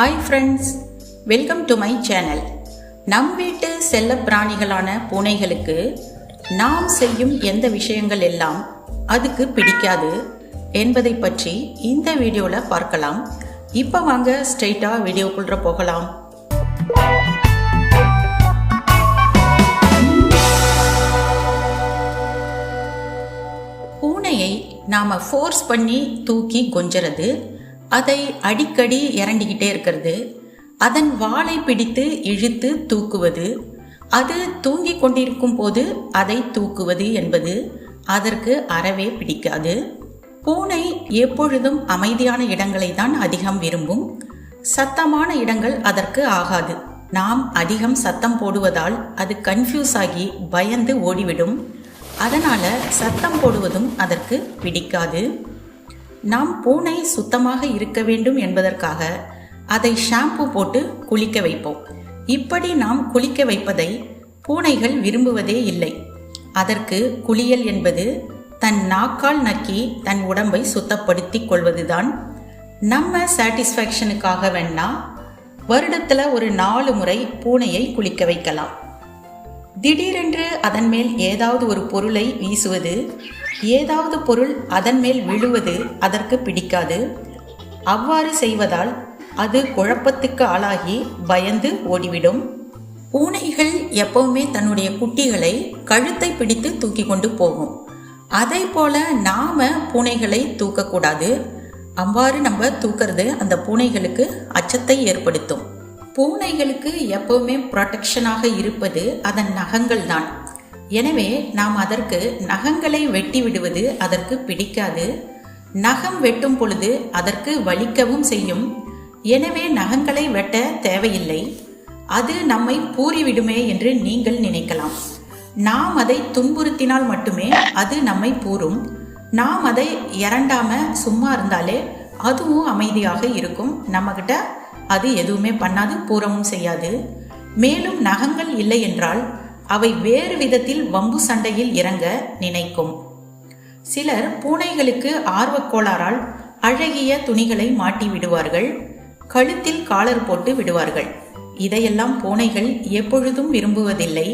Hi friends welcome to my channel நம் வீட்டு செல்ல பிராணிகளான பூனைகளுக்கு நாம் செய்யும் எந்த விஷயங்கள் எல்லாம் அதுக்கு பிடிக்காது என்பதை பற்றி இந்த வீடியோவில் பார்க்கலாம். இப்போ வாங்க ஸ்ட்ரைட்டாக வீடியோக்குள்ள போகலாம். பூனையை நாம் ஃபோர்ஸ் பண்ணி தூக்கி கொஞ்சறது அதை அடிக்கடி இறண்டிக்கிட்டே இருக்கிறது. அதன் வாளை பிடித்து இழுத்து தூக்குவது. அது தூங்கிக் கொண்டிருக்கும் போது அதை தூக்குவது என்பது அதற்கு அறவே பிடிக்காது. பூனை எப்பொழுதும் அமைதியான இடங்களை தான் அதிகம் விரும்பும். சத்தமான இடங்கள் அதற்கு ஆகாது. நாம் அதிகம் சத்தம் போடுவதால் அது கன்ஃபியூஸ் ஆகி பயந்து ஓடிவிடும். அதனால் சத்தம் போடுவதும் அதற்கு பிடிக்காது. நாம் பூனை சுத்தமாக இருக்க வேண்டும் என்பதற்காக அதை ஷாம்பு போட்டு குளிக்க வைப்போம். இப்படி நாம் குளிக்க வைப்பதை பூனைகள் விரும்புவதே இல்லை. அதற்கு குளியல் என்பது தன் நாக்கால் நக்கி தன் உடம்பை சுத்தப்படுத்தி கொள்வதுதான். நம்ம சாட்டிஸ்ஃபேக்ஷனுக்காக வேணா வருடத்தில் ஒரு நாலு முறை பூனையை குளிக்க வைக்கலாம். திடீரென்று அதன் மேல் ஏதாவது ஒரு பொருளை வீசுவது ஏதாவது பொருள் அதன் மேல் விழுவது அதற்கு பிடிக்காது. அவ்வாறு செய்வதால் அது குழப்பத்துக்கு ஆளாகி பயந்து ஓடிவிடும். பூனைகள் எப்பவுமே தன்னுடைய குட்டிகளை கழுத்தை பிடித்து தூக்கி கொண்டு போகும். அதை போல நாம பூனைகளை தூக்கக்கூடாது. அவ்வாறு நம்ம தூக்கிறது அந்த பூனைகளுக்கு அச்சத்தை ஏற்படுத்தும். பூனைகளுக்கு எப்பவுமே ப்ரொடெக்ஷனாக இருப்பது அதன் நகங்கள் தான் எனவே நாம் அதற்கு நகங்களை வெட்டி விடுவது அதற்கு பிடிக்காது. நகம் வெட்டும் பொழுது அதற்கு வலிக்கவும் செய்யும். எனவே நகங்களை வெட்ட தேவையில்லை. அது நம்மை பூறிவிடுமே என்று நீங்கள் நினைக்கலாம். நாம் அதை துன்புறுத்தினால் மட்டுமே அது நம்மை பூரும். நாம் அதை இறண்டாம சும்மா இருந்தாலே அதுவும் அமைதியாக இருக்கும். நம்மக்கிட்ட அது எதுவுமே பண்ணாது பூரமும் செய்யாது. மேலும் நகங்கள் இல்லை என்றால் அவை வேறு விதத்தில் வம்பு சண்டையில் இறங்க நினைக்கும். சிலர் பூனைகளுக்கு ஆர்வக்கோளாறால் அழகிய துணிகளை மாட்டி விடுவார்கள் கழுத்தில் காலர் போட்டு விடுவார்கள். இதையெல்லாம் பூனைகள் எப்பொழுதும் விரும்புவதில்லை.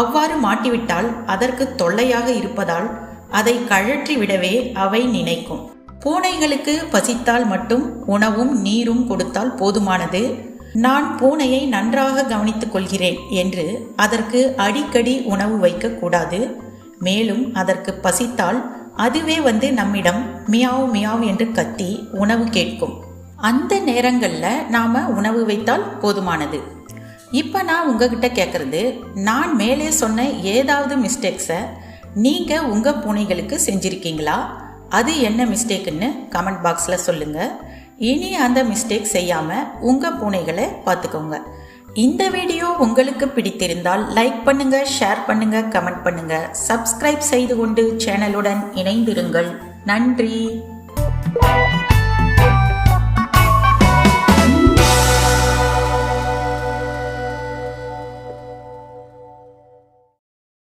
அவ்வாறு மாட்டிவிட்டால் அதற்கு தொல்லையாக இருப்பதால் அதை கழற்றி விடவே அவை நினைக்கும். பூனைகளுக்கு பசித்தால் மட்டும் உணவும் நீரும் கொடுத்தால் போதுமானது. நான் பூனையை நன்றாக கவனித்துக் கொள்கிறேன் என்று அதற்கு அடிக்கடி உணவு வைக்கக்கூடாது மேலும் அதற்கு பசித்தால் அதுவே வந்து நம்மிடம் மியாவ் மியாவ் என்று கத்தி உணவு கேட்கும். அந்த நேரங்களில் நாம் உணவு வைத்தால் போதுமானது. இப்போ நான் உங்ககிட்ட கேட்குறது நான் மேலே சொன்ன ஏதாவது மிஸ்டேக்ஸை நீங்கள் உங்கள் பூனைகளுக்கு செஞ்சுருக்கீங்களா? அது என்ன மிஸ்டேக்குன்னு கமெண்ட் பாக்ஸில் சொல்லுங்கள் இனி அந்த மிஸ்டேக் செய்யாமல் உங்கள் பூனைகளை பார்த்துக்கோங்க. இந்த வீடியோ உங்களுக்கு பிடித்திருந்தால் லைக் பண்ணுங்க ஷேர் பண்ணுங்க கமெண்ட் பண்ணுங்க. சப்ஸ்கிரைப் செய்து கொண்டு சேனலுடன் இணைந்திருங்கள். நன்றி.